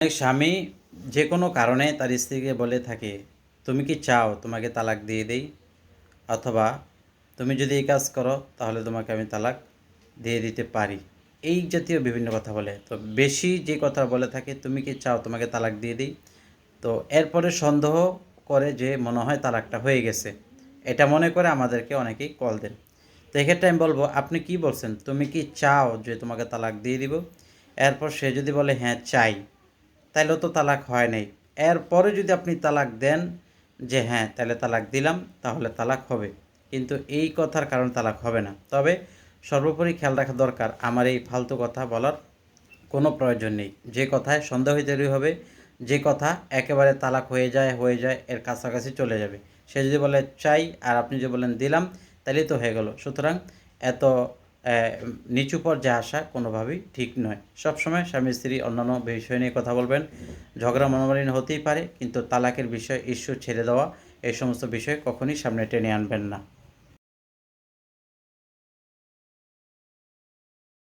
অনেক স্বামী যে কোনো কারণে তার স্ত্রীকে বলে থাকে, তুমি কি চাও তোমাকে তালাক দিয়ে দেই? অথবা তুমি যদি এই কাজ করো, তাহলে তোমাকে আমি তালাক দিয়ে দিতে পারি। এই জাতীয় বিভিন্ন কথা বলে। তো বেশি যে কথা বলে থাকে, তুমি কি চাও তোমাকে তালাক দিয়ে দিই? তো এরপরে সন্দেহ করে যে মনে হয় তালাকটা হয়ে গেছে। এটা মনে করে আমাদেরকে অনেকেই কল দেন। তো এক্ষেত্রে আমি বলব, আপনি কি বলছেন? তুমি কি চাও যে তোমাকে তালাক দিয়ে দিব? এরপর সে যদি বলে হ্যাঁ চাই। তাহলেও তো তালাক হয় নাই। এরপরে যদি আপনি তালাক দেন যে হ্যাঁ তাহলে তালাক দিলাম, তাহলে তালাক হবে। কিন্তু এই কথার কারণে তালাক হবে না। তবে সর্বোপরি খেয়াল রাখা দরকার, আমার এই ফালতু কথা বলার কোনো প্রয়োজন নেই। যে কথায় সন্দেহ তৈরি হবে, যে কথা একেবারে তালাক হয়ে যায় হয়ে যায়, এর কাছাকাছি চলে যাবে। সে যদি বলে চাই, আর আপনি যদি বলেন দিলাম তাহলেই তো হয়ে গেল। সুতরাং এত নিচু পর্যায়ে আসা কোনোভাবেই ঠিক নয়। সবসময় স্বামী, স্ত্রী অন্যান্য বিষয় নিয়ে কথা বলবেন। ঝগড়া মনোমালিন্য হতেই পারে, কিন্তু তালাকের বিষয়, ইস্যু ছেড়ে দেওয়া, এই সমস্ত বিষয় কখনই সামনে টেনে আনবেন না।